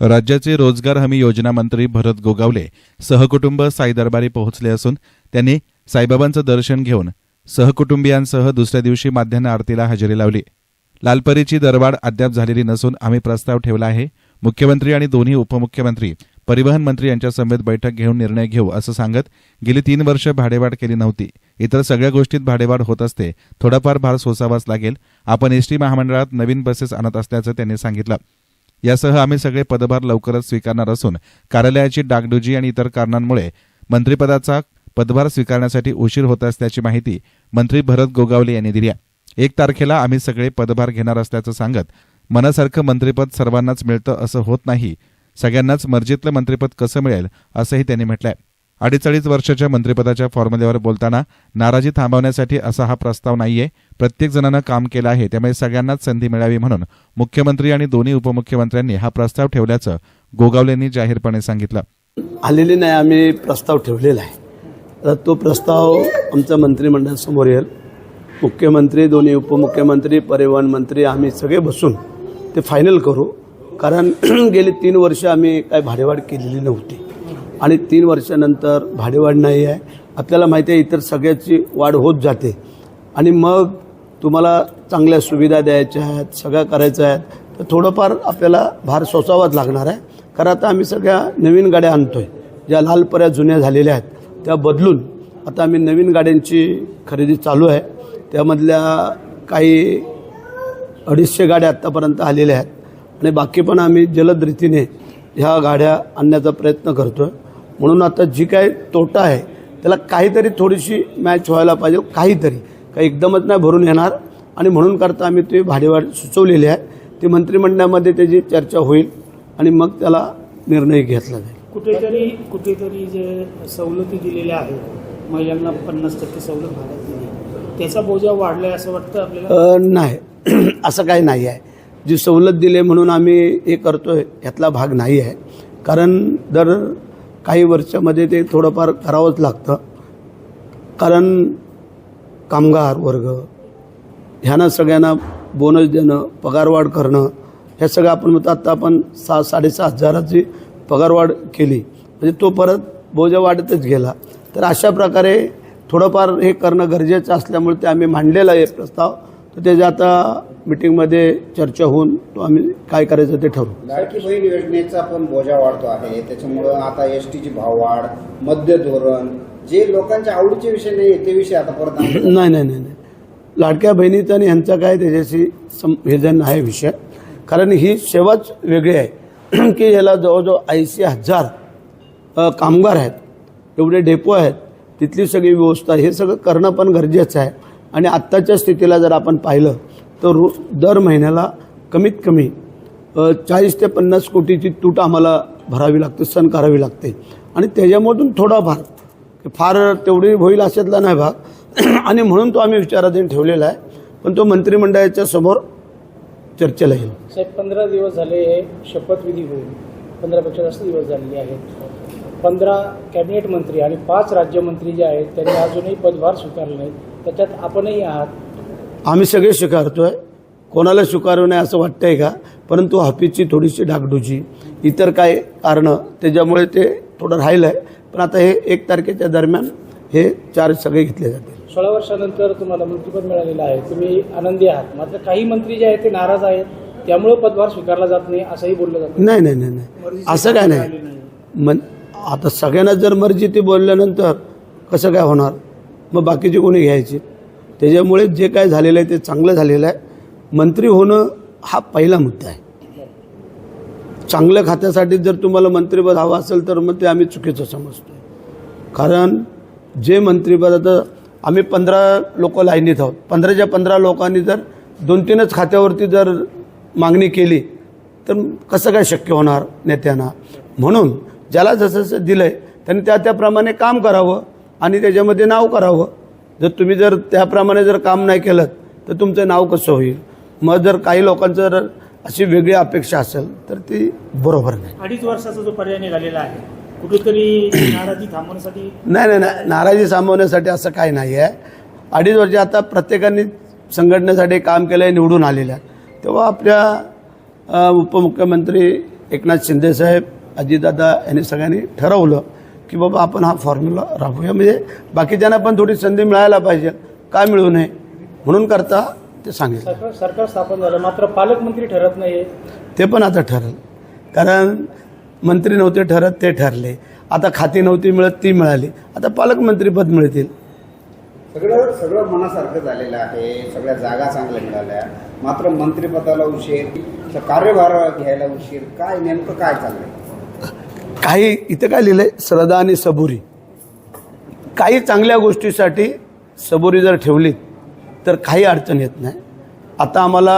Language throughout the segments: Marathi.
राज्याचे रोजगार हमी योजना मंत्री भरत गोगावले सहकुटुंब साई दरबारी पोहोचले असून त्यांनी साईबाबांचं दर्शन घेऊन सहकुटुंबियांसह दुसऱ्या दिवशी माध्यान्ह आरतीला हजेरी लावली. लालपरीची दरवाढ अद्याप झालेली नसून आम्ही प्रस्ताव ठेवला आहे. मुख्यमंत्री आणि दोन्ही उपमुख्यमंत्री परिवहन मंत्री यांच्या समेत बैठक घेऊन निर्णय घेऊ असं सांगत गेली तीन वर्ष भाडेवाढ केली नव्हती. इतर सगळ्या गोष्टीत भाडेवाढ होत असते. थोडाफार भार सोसावाच लागेल. आपण एसटी महामंडळात नवीन बसेस आणत असल्याचं त्यांनी सांगितलं. यासह आम्ही सगळे पदभार लवकरच स्वीकारणार असून कार्यालयाची डागडुजी आणि इतर कारणांमुळे मंत्रिपदाचा पदभार स्वीकारण्यासाठी उशीर होत असल्याची माहिती मंत्री भरत गोगावले यांनी दिली आहे. एक तारखेला आम्ही सगळे पदभार घेणार असल्याचं सांगत मनासारखं मंत्रिपद सर्वांनाच मिळतं असं होत नाही. सगळ्यांनाच मर्जीतलं मंत्रिपद कसं मिळेल असंही त्यांनी म्हटलंय. आहे अडीच वर्षाच्या मंत्रिपदाच्या फॉर्म्युल्यावर बोलताना नाराजी थांबवण्यासाठी असा हा प्रस्ताव नाहीये. प्रत्येक जणानं काम केलं आहे त्यामुळे सगळ्यांनाच संधी मिळावी म्हणून मुख्यमंत्री आणि दोन्ही उपमुख्यमंत्र्यांनी हा प्रस्ताव ठेवल्याचं गोगावलेंनी जाहीरपणे सांगितलं. आलेली नाही आम्ही प्रस्ताव ठेवलेला आहे. तर तो प्रस्ताव आमच्या मंत्रिमंडळासमोर येईल. मुख्यमंत्री दोन्ही उपमुख्यमंत्री परिवहन मंत्री आम्ही सगळे बसून ते फायनल करू. कारण गेली तीन वर्ष आम्ही काय भाडेवाढ केलेली नव्हती. आणि तीन वर्षानंतर भाडेवाढ नाही आहे. आपल्याला माहिती आहे इतर सगळ्याची वाढ होत जाते. आणि मग तुम्हाला चांगल्या सुविधा द्यायच्या आहेत सगळ्या करायच्या आहेत. तर थोडंफार आपल्याला भार सोसावाच लागणार आहे. कारण आता आम्ही सगळ्या नवीन गाड्या आणतो आहे ज्या लालपऱ्या जुन्या झालेल्या आहेत. त्या बदलून आता आम्ही नवीन गाड्यांची खरेदी चालू आहे. त्यामधल्या काही अडीचशे गाड्या आत्तापर्यंत आलेल्या आहेत. आणि बाकी पण आम्ही जलद रीतीने ह्या गाड्या आणण्याचा प्रयत्न करतो आहे म्हणून आता जी काय तोटा आहे त्याला काहीतरी थोडीशी मॅच व्हायला पाहिजे काहीतरी. काही एकदमच नाही भरून येणार. आणि म्हणून करता आम्ही ते भाडेवाढ सुचवलेली आहे. ती मंत्रिमंडळामध्ये त्याची चर्चा होईल आणि मग त्याला निर्णय घेतला जाईल. कुठेतरी कुठेतरी जे सवलती दिलेल्या आहेत महिलांना पन्नास टक्के सवलत भाड्यात दिली त्याचा बोजा वाढलाय असं वाटतं आपल्याला? नाही. असं काही नाही आहे. जी सवलत दिली म्हणून आम्ही हे करतोय यातला भाग नाही आहे. कारण दर काही वर्षामध्ये ते थोडंफार करावंच लागतं. कारण कामगार वर्ग ह्यांना सगळ्यांना बोनस देणं पगारवाढ करणं हे सगळं आपण म्हणतो आत्ता आपण सहा साडेसहा हजाराची पगारवाढ केली. म्हणजे तो परत बोजा वाढतच गेला. तर अशा प्रकारे थोडंफार हे करणं गरजेचं असल्यामुळे ते आम्ही मांडलेला आहे प्रस्ताव. तर त्याच्या आता मिटिंगमध्ये चर्चा होऊन तो आम्ही काय करायचं ते ठरवू. लाडकी बहीण योजनेचा पण बोजा वाढतो आहे. त्याच्यामुळं आता एस टीची भाववाढ मध्य धोरण जे लोकांच्या आवडीचे विषय नाही ते विषय आता परत आणले. नाही नाही नाही नाही. लाडक्या बहिणीचा आणि ह्यांचा काय त्याच्याशी सम हे आहे विषय. कारण ही सेवाच वेगळी आहे. की याला जवळजवळ ऐंशी हजार अ, कामगार आहेत. एवढे डेपो आहेत. तिथली सगळी व्यवस्था हे सगळं करणं पण गरजेचं आहे. आणि आत्ताच्या स्थितीला जर आपण पाहिलं तर रो दर महिन्याला कमीत कमी चाळीस ते पन्नास कोटीची तूट आम्हाला भरावी लागते सण करावी लागते. आणि त्याच्यामधून थोडाफार फार तेवढी होईल अशातला नाही भाग. आणि म्हणून तो आम्ही विचाराधीन ठेवलेला आहे पण तो मंत्रिमंडळाच्या समोर चर्चेला येईल. साहेब पंधरा दिवस झाले शपथविधी होईल. पंधरापेक्षा जास्त दिवस झालेले आहेत. पंधरा कॅबिनेट मंत्री आणि पाच राज्यमंत्री जे आहेत त्यांनी अजूनही पदभार स्वीकारले नाहीत. त्याच्यात आपणही आहात. आम्ही सगळे स्वीकारतोय. कोणाला स्वीकारू नये असं वाटतंय का? परंतु हाफीजची थोडीशी डागडुजी. इतर काय कारणं त्याच्यामुळे ते थोडं राहिलं आहे पण आता हे एक तारखेच्या दरम्यान हे चार्ज सगळे घेतले जातील. सोळा वर्षानंतर तुम्हाला मंत्रिपद मिळालेलं आहे. तुम्ही आनंदी आहात. मात्र काही मंत्री जे आहेत ते नाराज आहेत. त्यामुळे पदभार स्वीकारला जात नाही असंही बोललं जातं. नाही नाही नाही नाही. असं काय नाही. मन आता सगळ्यांना जर मर्जी ती बोलल्यानंतर कसं काय होणार? मग बाकीचे कोणी घ्यायचे? त्याच्यामुळे जे काय झालेलं आहे ते चांगलं झालेलं आहे. मंत्री होणं हा पहिला मुद्दा आहे. चांगल्या खात्यासाठी जर तुम्हाला मंत्रिपद हवं असेल तर मग ते आम्ही चुकीचं समजतो कारण जे मंत्रिपद आता आम्ही पंधरा लोक लाईनीत आहोत. पंधराच्या पंधरा लोकांनी जर दोन तीनच खात्यावरती जर मागणी केली तर कसं काय शक्य होणार नेत्यांना? म्हणून ज्याला जसं जसं दिलं आहे त्यांनी त्या त्याप्रमाणे काम करावं. आणि त्याच्यामध्ये नाव करावं. जर तुम्ही जर त्याप्रमाणे जर काम नाही केलं तर तुमचं नाव कसं होईल? मग जर काही लोकांचं जर अशी वेगळी अपेक्षा असेल तर ती बरोबर नाही. अडीच वर्षाचा जो पर्याय निघालेला आहे कुठेतरी नाराजी थांबवण्यासाठी नाही नाही नाही. नाराजी सामावण्यासाठी असं काही नाही आहे अडीच वर्ष आता प्रत्येकाने संघटनेसाठी काम केलं आहे निवडून आलेल्या तेव्हा आपल्या उपमुख्यमंत्री एकनाथ शिंदेसाहेब अजितदादा यांनी सगळ्यांनी ठरवलं की बाबा आपण हा फॉर्म्युला राबवूया म्हणजे बाकीच्यांना पण थोडी संधी मिळायला पाहिजे. का मिळू नये? म्हणून करता ते सांगितलं. सरकार सरकार स्थापन झालं. मात्र पालकमंत्री ठरत नाही ते पण आता ठरलं. कारण मंत्री नव्हते ठरत ते ठरले. आता खाती नव्हती मिळत ती मिळाली. आता पालकमंत्रीपद मिळतील. सगळं सगळं मनासारखं झालेलं आहे. सगळ्या जागा चांगल्या मिळाल्या. मात्र मंत्रिपदाला उशीर कार्यभार घ्यायला उशीर. काय नेमकं काय चाललंय? काही इथं काय लिहिलं आहे श्रद्धा आणि सबुरी. काही चांगल्या गोष्टीसाठी सबुरी जर ठेवली तर काही अडचण येत नाही. आता आम्हाला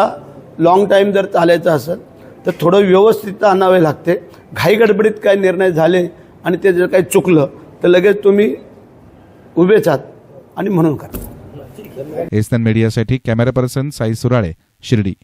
लाँग टाईम जर चालायचं असेल तर थोडं व्यवस्थित आणावे लागते. घाई गडबडीत काय निर्णय झाले आणि ते जर काही चुकलं तर लगेच तुम्ही उभेच आहात आणि म्हणून करा. एसन मीडियासाठी कॅमेरा पर्सन साई सुराळे शिर्डी.